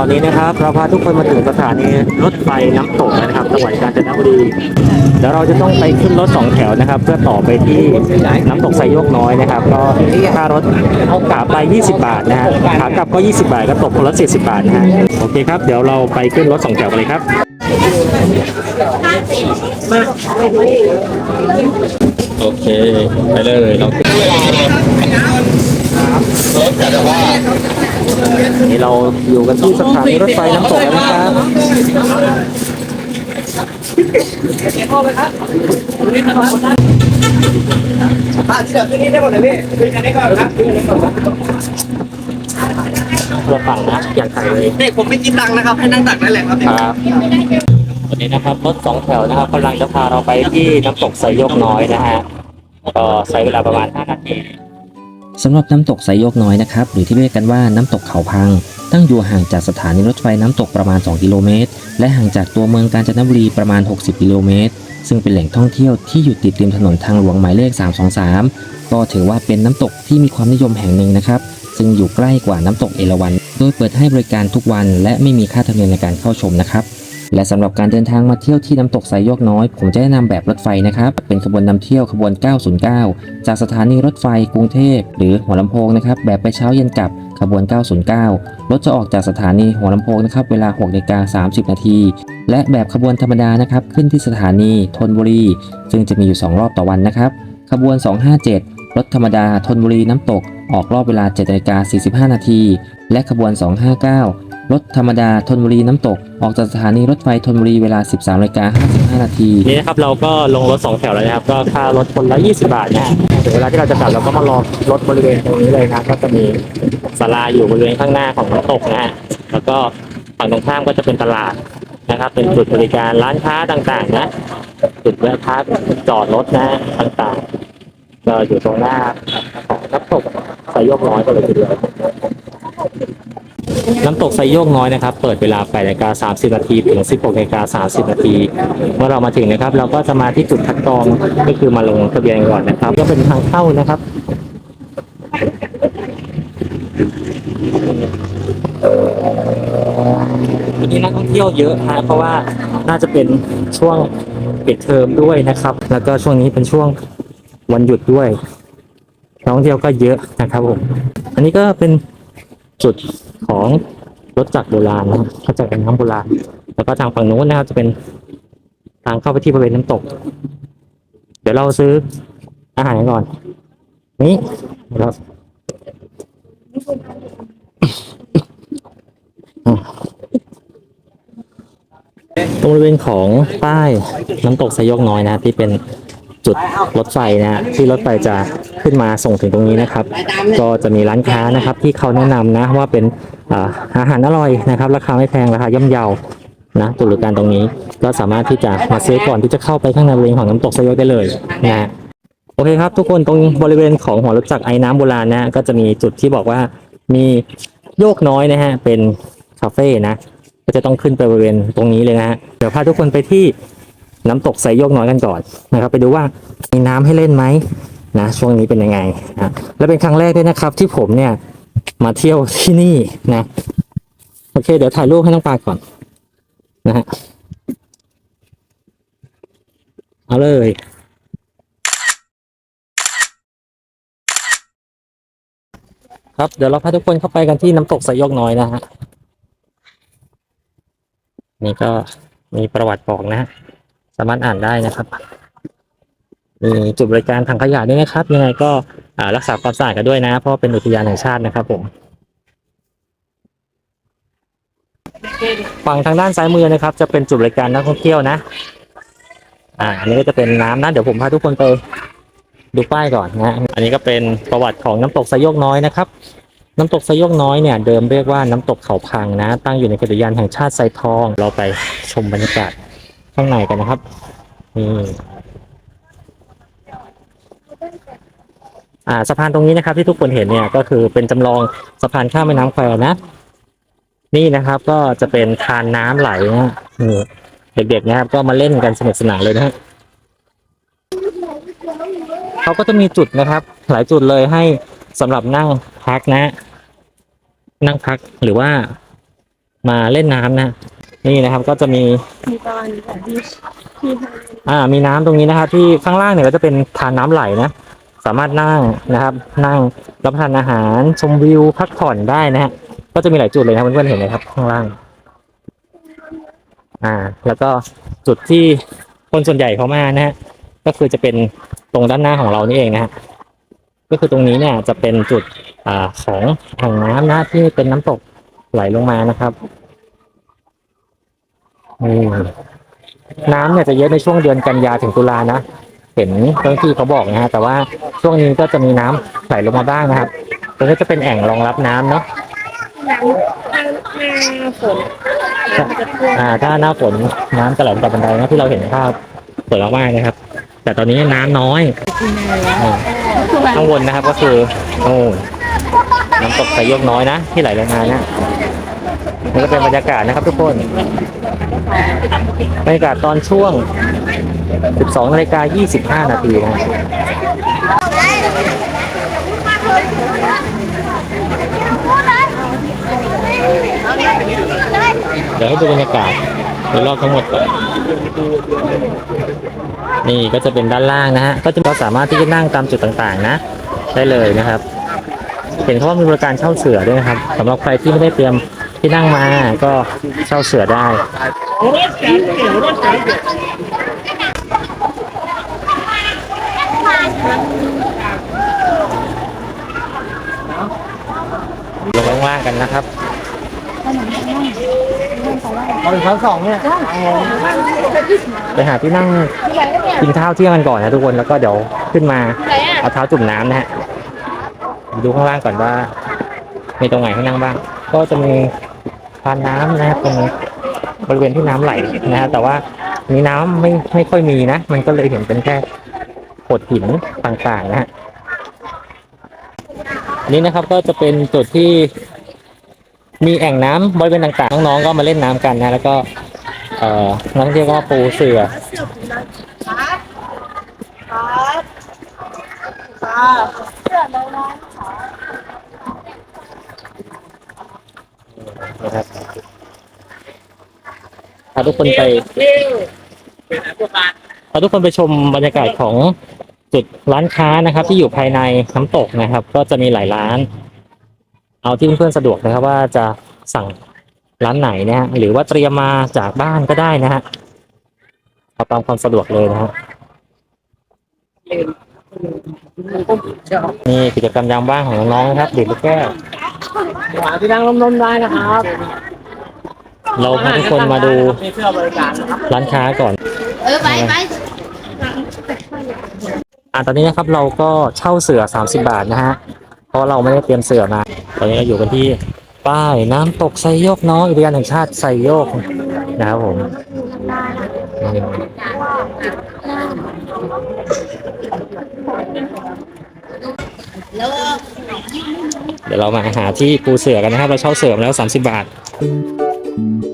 ตอนนี้นะครับเราพาทุกคนมาถึงสถานีรถไฟน้ำตกนะครับจังหวัดกาญจนบุรีเดี๋ยวเราจะต้องไปขึ้นรถสองแถวนะครับ เพื่อต่อไปที่น้ำตกไซโยกน้อยนะครับ ก็ค่ารถขาไป 20 บาทนะฮะขากลับก็ 20 บาทก็ตกคนละ40 บาทนะฮะโอเคครับเดี๋ยวเราไปขึ้นรถสองแถวกันเลยครับโอเค ไปเลยเราขึ้น เราอยู่กันที่สถานีรถไฟน้ำตกแล้วนะครับอะเดี๋ยวขึ้นนี่ได้หมดเลยพี่ขึ้นอันนี้ก่อนครับขึ้นอันนี้ก่อนครับเราฝั่งนะ อยากถ่ายเลยนี่ผมไม่กินตังค์นะครับ ให้นั่งตักนั่นแหละครับครับวันนี้นะครับรถสองแถวนะครับกำลังจะพาเราไปที่น้ำตกไซโยกน้อยนะฮะก็ใช้เวลาประมาณ 5 นาที สำหรับน้ำตกไซโยกน้อยนะครับหรือที่เรียกกันว่าน้ำตกเขาพัง ตั้งอยู่ห่างจากสถานีรถไฟน้ำตกประมาณ 2 กิโลเมตร และห่างจากตัวเมืองกาญจนบุรีประมาณ 60 กิโลเมตร ซึ่งเป็นแหล่งท่องเที่ยวที่อยู่ติดริมถนนทางหลวงหมายเลข 323 ก็ถือว่าเป็นน้ำตกที่มีความนิยมแห่งหนึ่งนะครับ ซึ่งอยู่ใกล้กว่าน้ำตกเอราวัณโดยเปิดให้บริการทุกวัน และไม่มีค่าธรรมเนียมในการเข้าชมนะครับ และสำหรับการเดินทางมาเที่ยวที่น้ำตกไซโยกน้อย ผมจะแนะนำแบบรถไฟนะครับ เป็นขบวนนำเที่ยวขบวน 909 จากสถานีรถไฟกรุงเทพ หรือหัวลำโพงนะครับ แบบไปเช้าเย็นกลับขบวน 909 รถจะออกจากสถานีหัวลำโพงนะครับ เวลา6นาฬิกา30 นาที และแบบขบวนธรรมดานะครับ ขึ้นที่สถานีธนบุรี ซึ่งจะมีอยู่ 2 รอบต่อวันนะครับ ขบวน 257 รถธรรมดาธนบุรีน้ำตก ออกรอบเวลา7นาฬิกา45 นาที และขบวน 259 รถธรรมดาธนบุรีน้ำตก ออกจากสถานีรถไฟธนบุรีเวลา 13นาฬิกา55 นาทีนี่นะครับเราก็ลงรถสองแถวแล้วนะครับ ก็ค่ารถคนละ 20 บาทนะฮะถึงเวลาที่เราจะกลับเราก็มารอรถบริเวณตรงนี้เลยนะก็จะมีศาลาอยู่บริเวณข้างหน้าของน้ำตกนะฮะแล้วก็ฝั่งตรงข้ามก็จะเป็นตลาดนะครับ เป็นจุดบริการร้านค้าต่างๆนะจุดแวะพักจอดรถนะต่างๆก็อยู่ตรงหน้าของน้ำตกไซโยกน้อยก็เลยทีเดียว น้ำตกไซโยกน้อยนะครับ เปิดเวลา8นาฬิกา30นาทีถึง 16นาฬิกา30นาทีเมื่อเรามาถึงนะครับ เราก็จะมาที่จุดคัดกรองก็คือมาลงทะเบียนก่อนนะครับ ก็เป็นทางเข้านะครับวันนี้นักท่องเที่ยวเยอะฮะเพราะว่าน่าจะเป็นช่วงปิดเทอมด้วยนะครับ แล้วก็ช่วงนี้เป็นช่วงวันหยุดด้วยนักท่องเที่ยวก็เยอะนะครับผม อันนี้ก็เป็นจุด ของรถจักรโบราณนะรถจักรน้ำโบราณ แล้วก็ทางฝั่งนู้นนะครับจะเป็นทางเข้าไปที่บริเวณน้ำตก เดี๋ยวเราซื้ออาหารกันก่อน นี่เราตรงบริเวณของป้ายน้ำตกสยกน้อยนะที่เป็นจุดรถไฟนะฮะที่รถไฟจะขึ้นมาส่งถึงตรงนี้นะครับ ก็จะมีร้านค้านะครับ ที่เขาแนะนำนะว่าเป็น อาหารอร่อยนะครับ ราคาไม่แพงราคาย่อมเยานะจุดบริการตรงนี้ก็สามารถที่จะมาซื้อก่อนที่จะเข้าไปข้างในบริเวณของน้ำตกสยกได้เลยนะโอเคครับ ทุกคนตรงบริเวณของหัวรถจักรไอ้น้ำโบราณนะก็จะมีจุดที่บอกว่ามีโยกน้อยนะฮะเป็นคาเฟ่นะก็จะต้องขึ้นไปบริเวณตรงนี้เลยนะฮะเดี๋ยวพาทุกคนไปที่น้ำตกไซโยกน้อยกันก่อนนะครับ ไปดูว่ามีน้ำให้เล่นไหมนะช่วงนี้เป็นยังไงนะและเป็นครั้งแรกด้วยนะครับ ที่ผมเนี่ย มาเที่ยวที่นี่นะโอเค เดี๋ยวถ่ายรูปให้น้องปลาก่อน นะฮะเอาเลยครับเดี๋ยวเราพาทุกคนเข้าไปกันที่น้ำตกไซโยกน้อยนะฮะนี่ก็มีประวัติบอกนะฮะสามารถอ่านได้นะครับ จุดบริการทางขยะด้วยนะครับ ยังไงก็รักษาความสะอาดกันด้วยนะ เพราะเป็นอุทยานแห่งชาตินะครับผมฝั่งทางด้านซ้ายมือนะครับ จะเป็นจุดบริการนักท่องเที่ยวนะ อ่า อันนี้ก็จะเป็นน้ำนะเดี๋ยวผมพาทุกคนไปดูป้ายก่อนนะอันนี้ก็เป็นประวัติของน้ำตกไซโยกน้อยนะครับ น้ำตกไซโยกน้อยเนี่ย เดิมเรียกว่าน้ำตกเขาพังนะ ตั้งอยู่ในเขตอุทยานแห่งชาติไซทอง เราไปชมบรรยากาศข้างในกันนะครับนี่ อ่าสะพานตรงนี้นะครับ ที่ทุกคนเห็นเนี่ยก็คือเป็นจำลองสะพานข้ามแม่น้ำแควนะ นี่นะครับก็จะเป็นทานน้ำไหลนะนี่เด็กๆนะครับ ก็มาเล่นกันสนุกสนานเลยนะฮะเขาก็จะมีจุดนะครับ หลายจุดเลยให้สำหรับนั่งพักนะ นั่งพักหรือว่ามาเล่นน้ำนะ นี่นะครับก็จะมีมีตอนแบบที่ที่อ่า มีน้ำตรงนี้นะครับ ที่ข้างล่างเนี่ยก็จะเป็นทานน้ำไหลนะ สามารถนั่งนะครับ นั่งรับประทานอาหารชมวิวพักผ่อนได้นะฮะก็จะมีหลายจุดเลยนะเพื่อนๆเห็นไหมครับข้างล่าง อ่า แล้วก็จุดที่คนส่วนใหญ่เขามานะฮะก็คือจะเป็นตรงด้านหน้าของเรานี่เองนะฮะก็คือตรงนี้เนี่ยจะเป็นจุดอ่าของอ่งน้ำนะที่เป็นน้ำตกไหลลงมานะครับน้ำเนี่ยจะเยอะในช่วงเดือนกันยาถึงตุลานะ เห็นเจ้าหน้าที่เขาบอกนะฮะแต่ว่าช่วงนี้ก็จะมีน้ำไหลลงมาบ้างนะครับตรงนี้จะเป็นแอ่งรองรับน้ำเนาะน้ำน้ำน้ำฝนน้ำจะท่วมอ่า ถ้าหน้าฝนน้ำจะไหลลงจากบันไดนะที่เราเห็นภาพสวยมากๆนะครับ แต่ตอนนี้น้ำน้อยอ่าข้างบนนะครับ ก็คือโอ้น้ำตกสายโยกน้อยนะที่ไหลลงมาเนี่ยนี่ก็เป็นบรรยากาศนะครับทุกคน บรรยากาศตอนช่วง 12นาฬิกา25 นาทีนะเดี๋ยวให้ดูบรรยากาศโดยรอบทั้งหมดก่อนนี่ก็จะเป็นด้านล่างนะฮะ ก็จะเราสามารถที่จะนั่งตามจุดต่างๆนะ ได้เลยนะครับ เห็นเขาว่ามีบริการเช่าเสือด้วยนะครับสำหรับใครที่ไม่ได้เตรียม ที่นั่งมาก็เช่าเสือได้ ลงข้างล่างกันนะครับเอาอีกชั้นสองเนี่ยไปหาที่นั่งกินข้าวเที่ยงกันก่อนนะทุกคนแล้วก็เดี๋ยวขึ้นมาเอาเท้าจุ่มน้ำนะฮะดูข้างล่างก่อนว่า มีตรงไหนให้นั่งบ้าง ก็จะมีทานน้ำนะครับตรงบริเวณที่น้ำไหลนะฮะแต่ว่ามีน้ำไม่ไม่ค่อยมีนะ มันก็เลยเห็นเป็นแค่โขดหินต่างๆนะฮะนี่นะครับก็จะเป็นจุดที่มีแอ่งน้ำบริเวณต่างๆน้องๆก็มาเล่นน้ำกันนะ แล้วก็ เอ่อนักท่องเที่ยวก็มาปูเสือนะครับาทุกคนไปพาทุกคนไปชมบรรยากาศของจุดร้านค้านะครับ ที่อยู่ภายในน้ำตกนะครับ ก็จะมีหลายร้าน เอาที่เพื่อนๆสะดวกนะครับ ว่าจะสั่งร้านไหนนะฮะหรือว่าเตรียมมาจากบ้านก็ได้นะฮะเอาตามความสะดวกเลยนะฮะนี่กิจกรรมยามว่างของน้องๆนะครับดื่มลูกแก้วหาที่นั่งร่มๆได้นะครับ เราพาทุกคนมาดูมีเสื้อบริการนะครับร้านค้าก่อน เออไปไปอ่าตอนนี้นะครับเราก็เช่าเสือ 30 บาทนะฮะ เพราะเราไม่ได้เตรียมเสือมา ตอนนี้เราอยู่กันที่ป้ายน้ำตกไซโยกน้อยอุทยานแห่งชาติไซโยกนะครับผมเดี๋ยวเรามาหาที่ปูเสือกันนะครับ เราเช่าเสือมาแล้ว 30 บาทตอ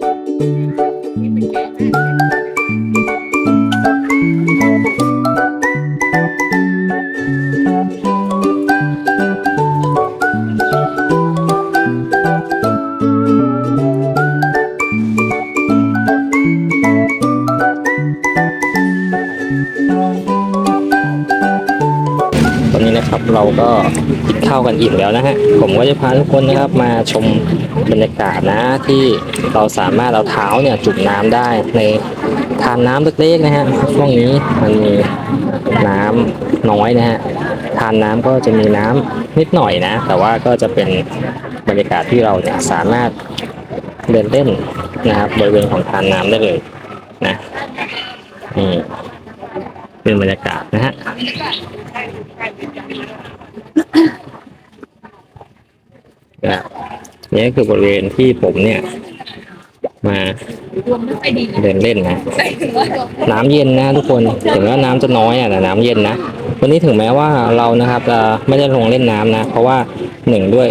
เราก็กินข้าวกันอิ่มแล้วนะฮะ ผมก็จะพาทุกคนนะครับมาชมบรรยากาศนะที่เราสามารถเอาเท้าเนี่ยจุ่มน้ำได้ในทานน้ำเล็กๆนะฮะช่วงนี้มันมีน้ำน้อยนะฮะทานน้ำก็จะมีน้ำนิดหน่อยนะ แต่ว่าก็จะเป็นบรรยากาศที่เราเนี่ยสามารถเดินเล่นนะครับบริเวณของทานน้ำได้เลยนะนี่ เป็นบรรยากาศนะฮะนะนี่คือบริเวณที่ผมเนี่ย มาเดินเล่นนะ น้ำเย็นนะทุกคนถึงว่าน้ำจะน้อยอะแต่น้ำเย็นนะวันนี้ถึงแม้ว่าเรานะครับจะไม่ได้ลงเล่นน้ำนะ เพราะว่าหนึ่งด้วย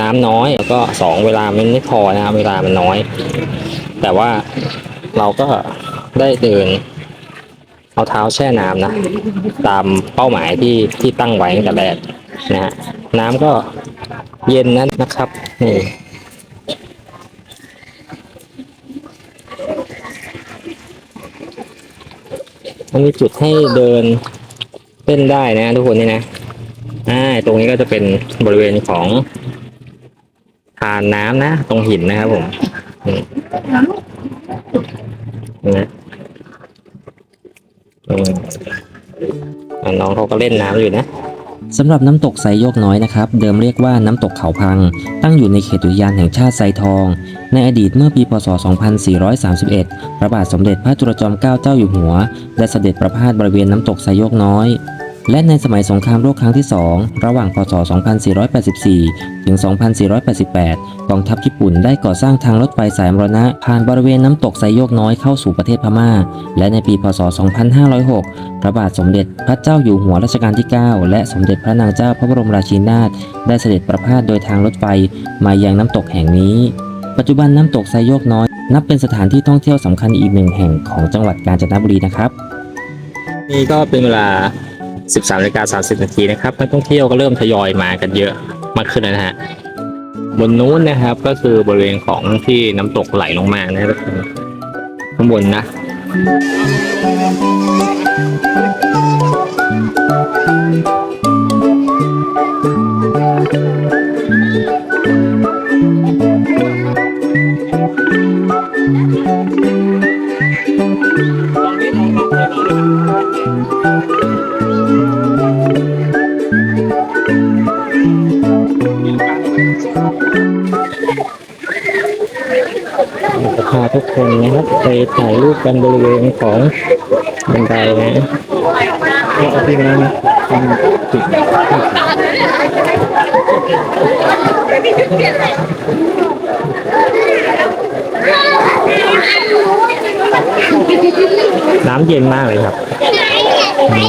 น้ำน้อยแล้วก็สองเวลามันไม่พอนะครับเวลามันน้อย แต่ว่าเราก็ได้เดิน เอาเท้าแช่น้ำนะ ตามเป้าหมายที่ที่ตั้งไว้ตั้งแต่แรกนะฮะน้ำก็เย็นนั้นนะครับนี่มันมีจุดให้เดินเล่นได้นะ ทุกคนนี่นะอ่าตรงนี้ก็จะเป็นบริเวณของทานน้ำนะ ตรงหินนะครับผมนะ อืมอ่าน้องเขาก็เล่นน้ำอยู่นะสำหรับน้ำตกไซโยกน้อยนะครับ เดิมเรียกว่าน้ำตกเขาพัง ตั้งอยู่ในเขตอุทยานแห่งชาติไซทอง ในอดีตเมื่อปีพศ 2431 พระบาทสมเด็จพระจุลจอมเกล้าเจ้าอยู่หัว ได้เสด็จประพาสบริเวณน้ำตกไซโยกน้อย และในสมัยสงครามโลกครั้งที่ 2 ระหว่างพศ 2484 ถึง 2488 กองทัพญี่ปุ่นได้ก่อสร้างทางรถไฟสายมรณะ ผ่านบริเวณน้ำตกไซโยกน้อยเข้าสู่ประเทศพม่า และในปี พศ 2506 พระบาทสมเด็จพระเจ้าอยู่หัวรัชกาลที่ 9 และสมเด็จพระนางเจ้าพระบรมราชินีนาถได้เสด็จประพาสโดยทางรถไฟมายังน้ำตกแห่งนี้ ปัจจุบันน้ำตกไซโยกน้อย นับเป็นสถานที่ท่องเที่ยวสำคัญอีกหนึ่งแห่งของจังหวัดกาญจนบุรีนะครับ นี่ก็เป็นเวลา 13นาฬิกา30นาทีนะครับนักท่องเที่ยวก็เริ่มทยอยมากันเยอะมากขึ้นแล้วนะฮะบนนู้นนะครับก็คือบริเวณของที่น้ำตกไหลลงมานะครับข้างบนนะ จะพาทุกคนนะครับไปถ่ายรูปกันบริเวณของบันไดนะเอาที่นั่นจุดน้ำเย็นมากเลยครับอื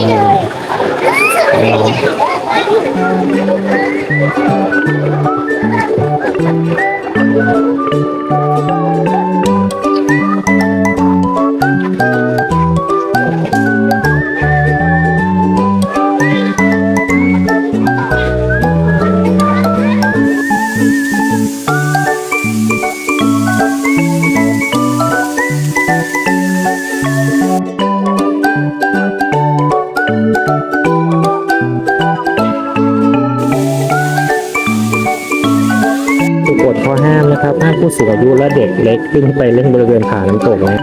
ม Thank you. กฎข้อห้ามนะครับห้ามผู้สูงอายุและเด็กเล็กขึ้นไปเล่นบริเวณผาน้ำตกนะ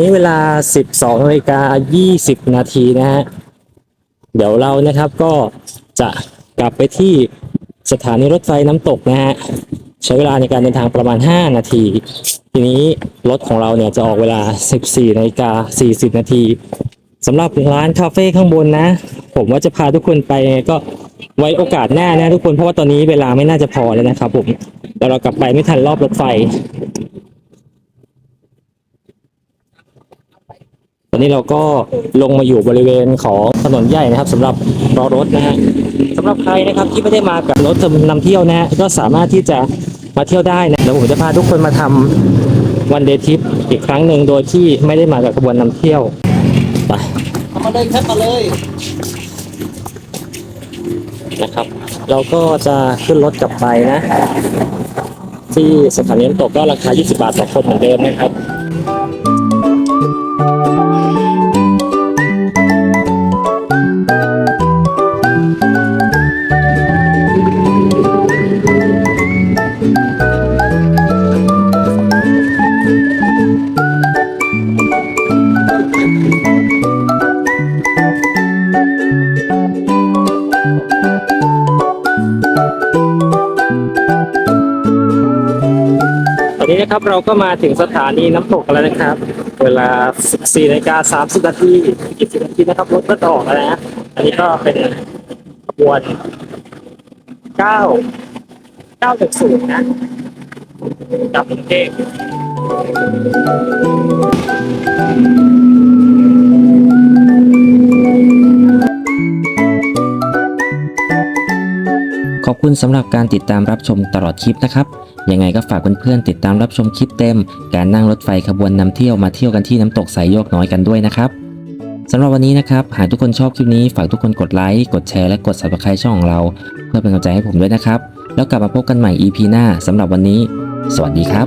นี้เวลา 12นาฬิกา20 นาทีนะฮะ เดี๋ยวเรานะครับก็จะกลับไปที่สถานีรถไฟน้ำตกนะฮะ ใช้เวลาในการเดินทางประมาณ 5 นาที ทีนี้รถของเราเนี่ยจะออกเวลา 14นาฬิกา40 นาทีสำหรับร้านคาเฟ่ข้างบนนะ ผมว่าจะพาทุกคนไปก็ไว้โอกาสหน้านะทุกคนเพราะว่าตอนนี้เวลาไม่น่าจะพอแล้วนะครับผมเดี๋ยวเรากลับไปไม่ทันรอบรถไฟ อนนี้เราก็ลงมาอยู่บริเวณของถนนใหญ่นะครับสำหรับรอรถนะฮะสำหรับใครนะครับที่ไม่ได้มากับรถนำเที่ยวนะฮะก็สามารถที่จะมาเที่ยวได้นะเดี๋ยวผมจะพาทุกคนมาทำวันเดย์ทริปอีกครั้งหนึ่งโดยที่ไม่ได้มากับขบวนนำเที่ยวไปมาเลยครับมาเลยนะครับ เราก็จะขึ้นรถกลับไปนะ ที่สถานีน้ำตกก็ราคา 20 บาทต่อคนเหมือนเดิมนะครับ ต เราก็มาถึงสถานีน้ำตกแล้วนะครับ เวลา 14นาฬิกา30นาที20นาทีนะครับรถก็จะออกแล้วนะอันนี้ก็เป็นขบวน9 910นะกับกรุงเทพ ขอบคุณสำหรับการติดตามรับชมตลอดคลิปนะครับ ยังไงก็ฝากเพื่อนๆติดตามรับชมคลิปเต็ม การนั่งรถไฟขบวนนำเที่ยวมาเที่ยวกันที่น้ำตกสายโยกน้อยกันด้วยนะครับสำหรับวันนี้นะครับ หากทุกคนชอบคลิปนี้ฝากทุกคนกดไลค์ กดแชร์และกด subscribe ช่องของเรา เพื่อเป็นกำลังใจให้ผมด้วยนะครับ แล้วกลับมาพบกันใหม่ EP หน้าสำหรับวันนี้ สวัสดีครับ